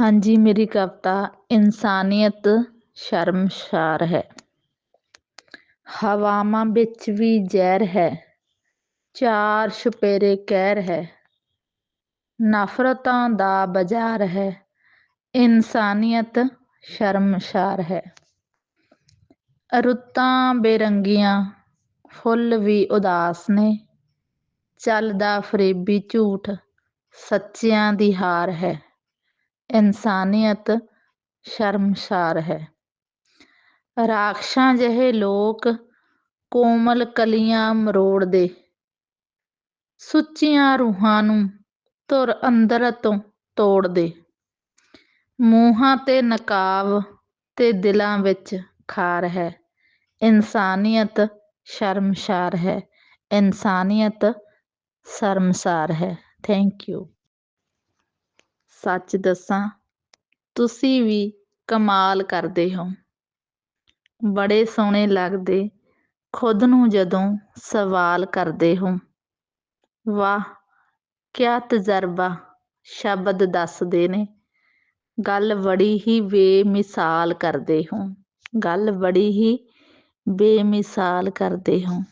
ਹਾਂਜੀ, ਮੇਰੀ ਕਵਿਤਾ ਇਨਸਾਨੀਅਤ ਸ਼ਰਮਸ਼ਾਰ ਹੈ। ਹਵਾਵਾਂ ਵਿੱਚ ਵੀ ਜ਼ਹਿਰ ਹੈ, ਚਾਰ ਛੁਪੇਰੇ ਕਹਿਰ ਹੈ, ਨਫ਼ਰਤਾਂ ਦਾ ਬਾਜ਼ਾਰ ਹੈ, ਇਨਸਾਨੀਅਤ ਸ਼ਰਮਸ਼ਾਰ ਹੈ। ਰੁੱਤਾਂ ਬੇਰੰਗੀਆਂ, ਫੁੱਲ ਵੀ ਉਦਾਸ ਨੇ, ਚੱਲਦਾ ਫਰੇਬੀ ਝੂਠ ਸੱਚਿਆਂ ਦੀ ਹਾਰ ਹੈ। ਇਨਸਾਨੀਅਤ ਸ਼ਰਮਸ਼ਾਰ ਹੈ। ਰਾਖਸ਼ਾਂ ਜਿਹੇ ਲੋਕ ਕੋਮਲ ਕਲੀਆਂ ਮਰੋੜਦੇ। ਸੁੱਚੀਆਂ ਰੂਹਾਂ ਨੂੰ ਧੁਰ ਅੰਦਰ ਤੋਂ ਤੋੜਦੇ। ਮੂੰਹਾਂ ਤੇ ਨਕਾਬ ਤੇ ਦਿਲਾਂ ਵਿੱਚ ਖਾਰ ਹੈ। ਇਨਸਾਨੀਅਤ ਸ਼ਰਮਸ਼ਾਰ ਹੈ। ਇਨਸਾਨੀਅਤ ਸ਼ਰਮਸਾਰ ਹੈ। Thank you. ਸੱਚ ਦੱਸਾਂ, ਤੁਸੀਂ ਵੀ ਕਮਾਲ ਕਰਦੇ ਹੋ। ਬੜੇ ਸੋਹਣੇ ਲੱਗਦੇ, ਖੁਦ ਨੂੰ ਜਦੋਂ ਸਵਾਲ ਕਰਦੇ ਹੋ। ਵਾਹ, ਕਿਆ ਤਜਰਬਾ, ਸ਼ਬਦ ਦੱਸਦੇ ਨੇ। ਗੱਲ ਬੜੀ ਹੀ ਬੇਮਿਸਾਲ ਕਰਦੇ ਹੋ। ਗੱਲ ਬੜੀ ਹੀ ਬੇਮਿਸਾਲ ਕਰਦੇ ਹੋ।